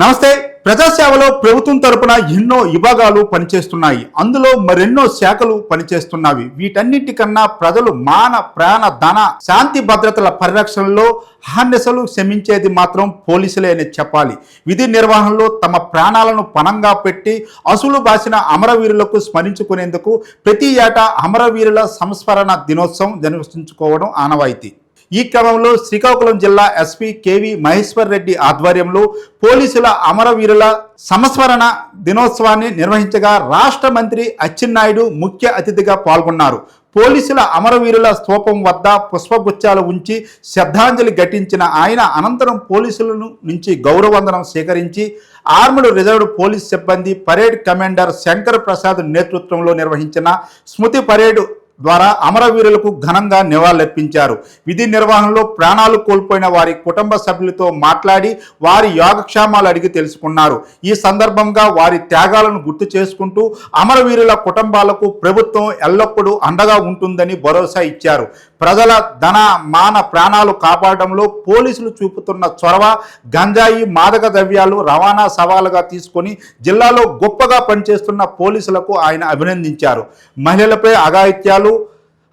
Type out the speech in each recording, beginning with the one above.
నమస్తే. ప్రజాసేవలో ప్రభుత్వం తరపున ఎన్నో విభాగాలు పనిచేస్తున్నాయి. అందులో మరెన్నో శాఖలు పనిచేస్తున్నవి. వీటన్నిటికన్నా ప్రజలు మాన ప్రాణ ధన శాంతి భద్రతల పరిరక్షణలో హాన్యసలు శ్రమించేది మాత్రం పోలీసులే అని చెప్పాలి. విధి నిర్వహణలో తమ ప్రాణాలను పణంగా పెట్టి అసులు బాసిన అమరవీరులకు స్మరించుకునేందుకు ప్రతి ఏటా అమరవీరుల సంస్మరణ దినోత్సవం నిర్వహించుకోవడం ఆనవాయితీ. ఈ క్రమంలో శ్రీకాకుళం జిల్లా ఎస్పీ కేవి మహేశ్వర్ రెడ్డి ఆధ్వర్యంలో పోలీసుల అమరవీరుల సంస్మరణ దినోత్సవాన్ని నిర్వహించగా రాష్ట్ర మంత్రి అచ్చెన్నాయుడు ముఖ్య అతిథిగా పాల్గొన్నారు. పోలీసుల అమరవీరుల స్తూపం వద్ద పుష్పగుచ్చాలు ఉంచి శ్రద్ధాంజలి ఘటించిన ఆయన అనంతరం పోలీసులను నుంచి గౌరవందనం స్వీకరించి ఆర్మడ్ రిజర్వ్డ్ పోలీస్ సిబ్బంది పరేడ్ కమాండర్ శంకర్ ప్రసాద్ నేతృత్వంలో నిర్వహించిన స్మృతి పరేడ్ ద్వారా అమరవీరులకు ఘనంగా నివాళులర్పించారు. విధి నిర్వహణలో ప్రాణాలు కోల్పోయిన వారి కుటుంబ సభ్యులతో మాట్లాడి వారి యోగక్షేమాలు అడిగి తెలుసుకున్నారు. ఈ సందర్భంగా వారి త్యాగాలను గుర్తు చేసుకుంటూ అమరవీరుల కుటుంబాలకు ప్రభుత్వం ఎల్లప్పుడూ అండగా ఉంటుందని భరోసా ఇచ్చారు. ప్రజల ధన మాన ప్రాణాలు కాపాడడంలో పోలీసులు చూపుతున్న చొరవ గంజాయి మాదక ద్రవ్యాలు రవాణా సవాలుగా తీసుకొని జిల్లాలో గొప్పగా పనిచేస్తున్న పోలీసులకు ఆయన అభినందించారు. మహిళలపై అఘాయిత్యాలు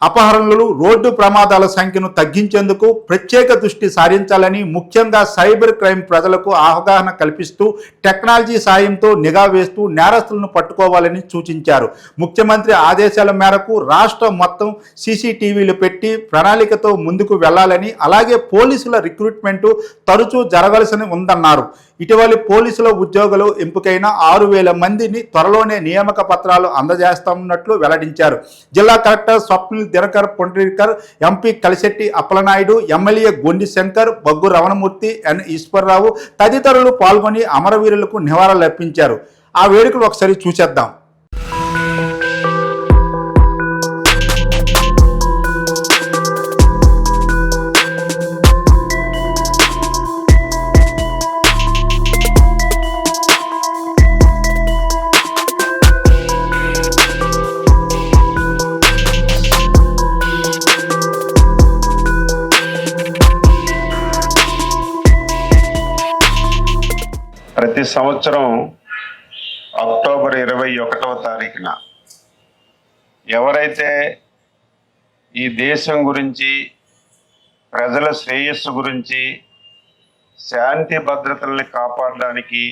అపహరణలు రోడ్డు ప్రమాదాల సంఖ్యను తగ్గించేందుకు ప్రత్యేక దృష్టి సారించాలని ముఖ్యంగా సైబర్ క్రైమ్ ప్రజలకు అవగాహన కల్పిస్తూ టెక్నాలజీ సాయంతో నిఘా వేస్తూ నేరస్తులను పట్టుకోవాలని సూచించారు. ముఖ్యమంత్రి ఆదేశాల మేరకు రాష్ట్రం మొత్తం సీసీటీవీలు పెట్టి ప్రణాళికతో ముందుకు వెళ్ళాలని అలాగే పోలీసుల రిక్రూట్మెంటు తరచూ జరగాల్సిన ఉందన్నారు. ఇటీవలి పోలీసుల ఉద్యోగులు ఎంపికైన ఆరు వేల మందిని త్వరలోనే నియామక పత్రాలు అందజేస్తున్నట్లు వెల్లడించారు. జిల్లా collector Swapnil Dinakar Pondrikar MP Kalisetti Appalanaidu MLA Gondi Shankar Baggu Ramanamurthy N Eshwara Rao తదితరులు పాల్గొని అమరవీరులకు నివాళులర్పించారు. ఆ వేడుకలు ఒకసారి చూసేద్దాం. ప్రతి సంవత్సరం అక్టోబర్ ఇరవై ఒకటవ తారీఖున ఎవరైతే ఈ దేశం గురించి ప్రజల శ్రేయస్సు గురించి శాంతి భద్రతల్ని కాపాడడానికి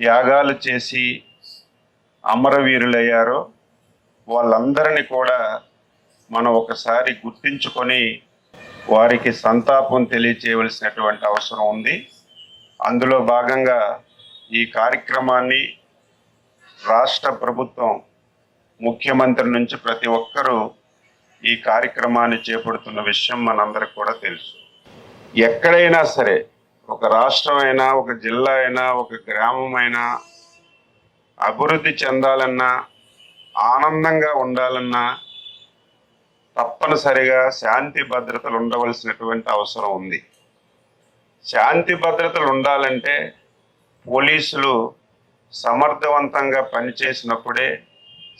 త్యాగాలు చేసి అమరవీరులయ్యారో వాళ్ళందరినీ కూడా మనం ఒకసారి గుర్తించుకొని వారికి సంతాపం తెలియచేయవలసినటువంటి అవసరం ఉంది. అందులో భాగంగా ఈ కార్యక్రమాన్ని రాష్ట్ర ప్రభుత్వం ముఖ్యమంత్రి నుంచి ప్రతి ఒక్కరూ ఈ కార్యక్రమాన్ని చేపడుతున్న విషయం మనందరికి కూడా తెలుసు. ఎక్కడైనా సరే ఒక రాష్ట్రం అయినా ఒక జిల్లా అయినా ఒక గ్రామం అయినా అభివృద్ధి చెందాలన్నా ఆనందంగా ఉండాలన్నా తప్పనిసరిగా శాంతి భద్రతలు ఉండవలసినటువంటి అవసరం ఉంది. శాంతి భద్రతలు ఉండాలంటే పోలీసులు సమర్థవంతంగా పనిచేసినప్పుడే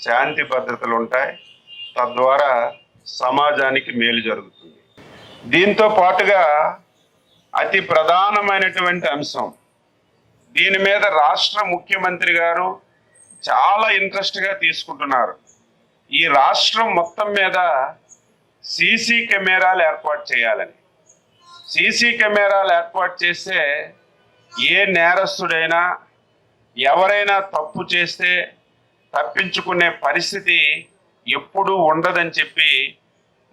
శాంతి భద్రతలు ఉంటాయి. తద్వారా సమాజానికి మేలు జరుగుతుంది. దీంతో పాటుగా అతి ప్రధానమైనటువంటి అంశం దీని మీద రాష్ట్ర ముఖ్యమంత్రి గారు చాలా ఇంట్రెస్ట్గా తీసుకుంటున్నారు. ఈ రాష్ట్రం మొత్తం మీద సీసీ కెమెరాలు ఏర్పాటు చేయాలని. సీసీ కెమెరాలు ఏర్పాటు చేస్తే ఏ నేరస్తుడైనా ఎవరైనా తప్పు చేస్తే తప్పించుకునే పరిస్థితి ఎప్పుడూ ఉండదని చెప్పి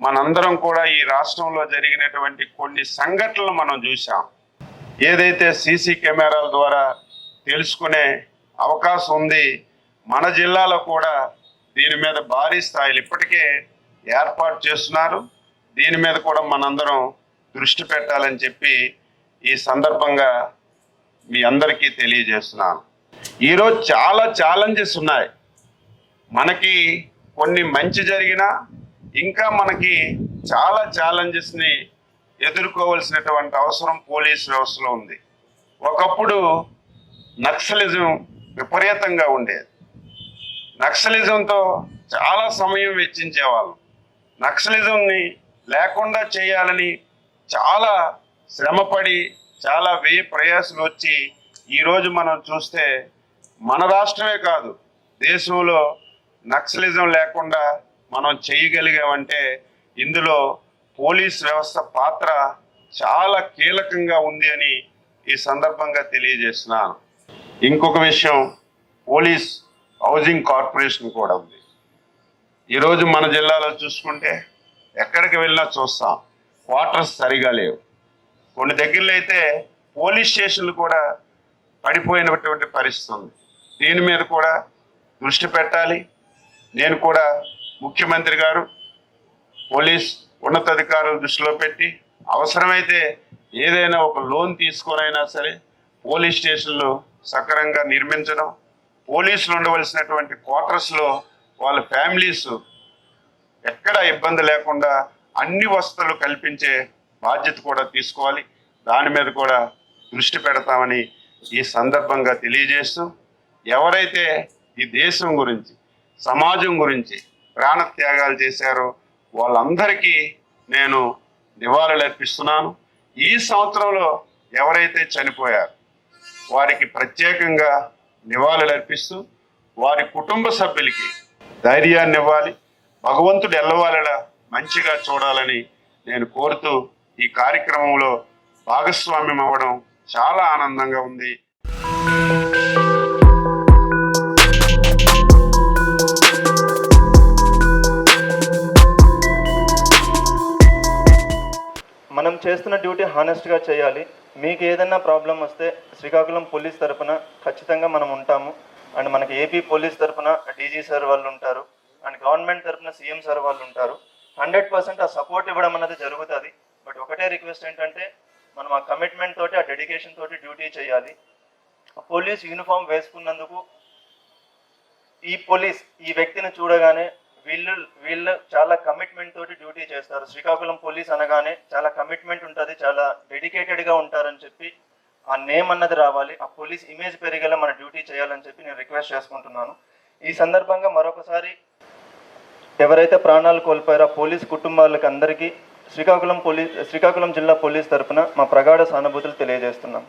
మనందరం కూడా ఈ రాష్ట్రంలో జరిగినటువంటి కొన్ని సంఘటనలు మనం చూసాం ఏదైతే సీసీ కెమెరాల ద్వారా తెలుసుకునే అవకాశం ఉంది మన జిల్లాలో కూడా దీని మీద భారీ స్థాయిలు ఇప్పటికే ఏర్పాటు చేస్తున్నారు. దీని మీద కూడా మనందరం దృష్టి పెట్టాలని చెప్పి ఈ సందర్భంగా మీ అందరికీ తెలియజేస్తున్నాను. ఈరోజు చాలా ఛాలెంజెస్ ఉన్నాయి. మనకి కొన్ని మంచి జరిగినా ఇంకా మనకి చాలా ఛాలెంజెస్ని ఎదుర్కోవలసినటువంటి అవసరం పోలీస్ వ్యవస్థలో ఉంది. ఒకప్పుడు నక్సలిజం విపరీతంగా ఉండేది. నక్సలిజంతో చాలా సమయం వెచ్చించేవాళ్ళం. నక్సలిజంని లేకుండా చేయాలని చాలా శ్రమపడి చాలా వ్యయ ప్రయాసలు వచ్చి ఈరోజు మనం చూస్తే మన రాష్ట్రమే కాదు దేశంలో నక్సలిజం లేకుండా మనం చేయగలిగామంటే ఇందులో పోలీస్ వ్యవస్థ పాత్ర చాలా కీలకంగా ఉంది అని ఈ సందర్భంగా తెలియజేస్తున్నాను. ఇంకొక విషయం పోలీస్ హౌసింగ్ కార్పొరేషన్ కూడా ఉంది. ఈరోజు మన జిల్లాలో చూసుకుంటే ఎక్కడికి వెళ్ళినా చూస్తాం. క్వార్టర్స్ సరిగా లేవు. కొన్ని దగ్గరలో అయితే పోలీస్ స్టేషన్లు కూడా పడిపోయినటువంటి పరిస్థితి ఉంది. దీని మీద కూడా దృష్టి పెట్టాలి. నేను కూడా ముఖ్యమంత్రి గారు పోలీస్ ఉన్నతాధికారులు దృష్టిలో పెట్టి అవసరమైతే ఏదైనా ఒక లోన్ తీసుకొనైనా సరే పోలీస్ స్టేషన్లు సక్రమంగా నిర్మించడం పోలీసులు ఉండవలసినటువంటి క్వార్టర్స్లో వాళ్ళ ఫ్యామిలీస్ ఎక్కడ ఇబ్బంది లేకుండా అన్ని వసతులు కల్పించే బాధ్యత కూడా తీసుకోవాలి. దాని మీద కూడా దృష్టి పెడతామని ఈ సందర్భంగా తెలియజేస్తూ ఎవరైతే ఈ దేశం గురించి సమాజం గురించి ప్రాణత్యాగాలు చేశారో వాళ్ళందరికీ నేను నివాళులు అర్పిస్తున్నాను. ఈ సంవత్సరంలో ఎవరైతే చనిపోయారు వారికి ప్రత్యేకంగా నివాళులు అర్పిస్తూ వారి కుటుంబ సభ్యులకి ధైర్యాన్ని ఇవ్వాలి. భగవంతుడు ఎల్లవాళ్ళ మంచిగా చూడాలని నేను కోరుతూ ఈ కార్యక్రమంలో భాగస్వామ్యం అవ్వడం చాలా ఆనందంగా ఉంది. మనం చేస్తున్న డ్యూటీ హానెస్ట్గా చేయాలి. మీకు ఏదైనా ప్రాబ్లం వస్తే శ్రీకాకుళం పోలీస్ తరఫున ఖచ్చితంగా మనం ఉంటాము. అండ్ మనకి ఏపీ పోలీస్ తరఫున డీజీ సార్ వాళ్ళు ఉంటారు. అండ్ గవర్నమెంట్ తరపున సీఎం సార్ వాళ్ళు ఉంటారు. హండ్రెడ్ పర్సెంట్ ఆ సపోర్ట్ ఇవ్వడం అనేది జరుగుతుంది. బట్ ఒకటే రిక్వెస్ట్ ఏంటంటే మనం ఆ కమిట్మెంట్ తోటి ఆ డెడికేషన్ తోటి డ్యూటీ చేయాలి. పోలీస్ యూనిఫామ్ వేసుకున్నందుకు ఈ పోలీస్ ఈ వ్యక్తిని చూడగానే వీళ్ళు వీళ్ళు చాలా కమిట్మెంట్ తోటి డ్యూటీ చేస్తారు. శ్రీకాకుళం పోలీస్ అనగానే చాలా కమిట్మెంట్ ఉంటుంది చాలా డెడికేటెడ్గా ఉంటారని చెప్పి ఆ నేమ్ అన్నది రావాలి. ఆ పోలీస్ ఇమేజ్ పెరిగేలా మన డ్యూటీ చేయాలని చెప్పి నేను రిక్వెస్ట్ చేసుకుంటున్నాను. ఈ సందర్భంగా మరొకసారి ఎవరైతే ప్రాణాలు కోల్పోయారో పోలీస్ కుటుంబాలకు అందరికీ శ్రీకాకుళం పోలీస్ శ్రీకాకుళం జిల్లా పోలీస్ తరఫున మా ప్రగాఢ సానుభూతులు తెలియజేస్తున్నాం.